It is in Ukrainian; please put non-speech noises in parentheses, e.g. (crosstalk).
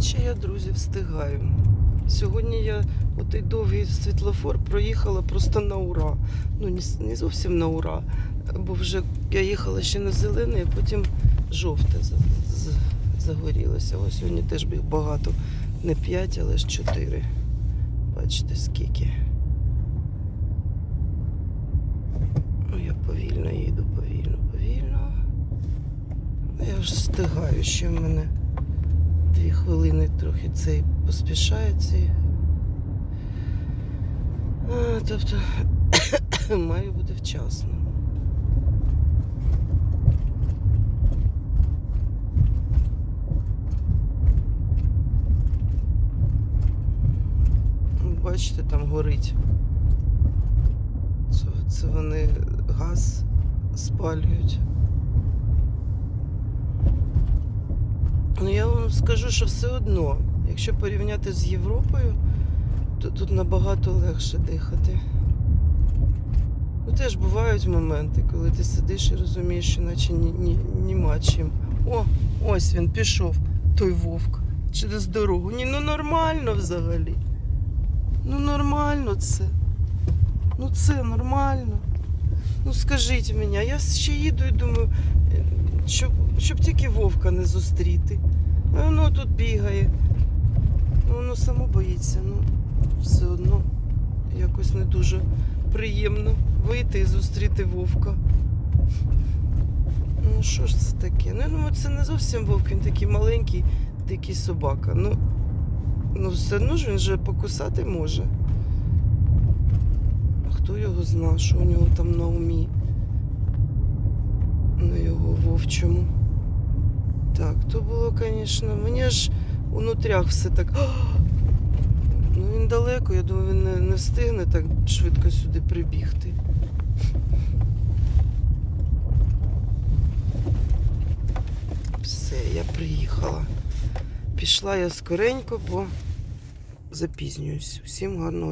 Наче я, друзі, встигаю. Сьогодні я отей довгий світлофор проїхала просто на ура. Ну, не, зовсім на ура, бо вже я їхала ще на зелений, а потім жовте загорілося. Ось сьогодні теж біг багато. Не 5, але ж 4. Бачите, скільки. Ну, я повільно їду, повільно, повільно. Я ж встигаю, ще в мене дві хвилини трохи цей поспішає цей. А, тобто (coughs) маю бути вчасно. Бачите, там горить. Це, це вони газ спалюють. Ну я вам скажу, що все одно, якщо порівняти з Європою, то тут набагато легше дихати. Ну теж бувають моменти, коли ти сидиш і розумієш, що наче ні, ні, нема чим. О, ось він пішов, той вовк, через дорогу. Ні, ну нормально взагалі. Ну нормально це. Ну це нормально. Ну скажіть мені, я ще їду і думаю, е, щоб, щоб тільки вовка не зустріти. А воно тут бігає. Ну, воно само боїться, ну все одно якось не дуже приємно вийти і зустріти вовка. Ну що ж це таке? Ну, я думаю, це не зовсім вовк, він такий маленький, дикий собака. Ну, ну все одно ж він же покусати може. А хто його зна, що у нього там на умі? Вовчому. Так, то було, звісно, мені аж у нутрях все так. Ну він далеко, я думаю, він не, не встигне так швидко сюди прибігти. Все, я приїхала. Пішла я скоренько, бо запізнююсь. Всім гарного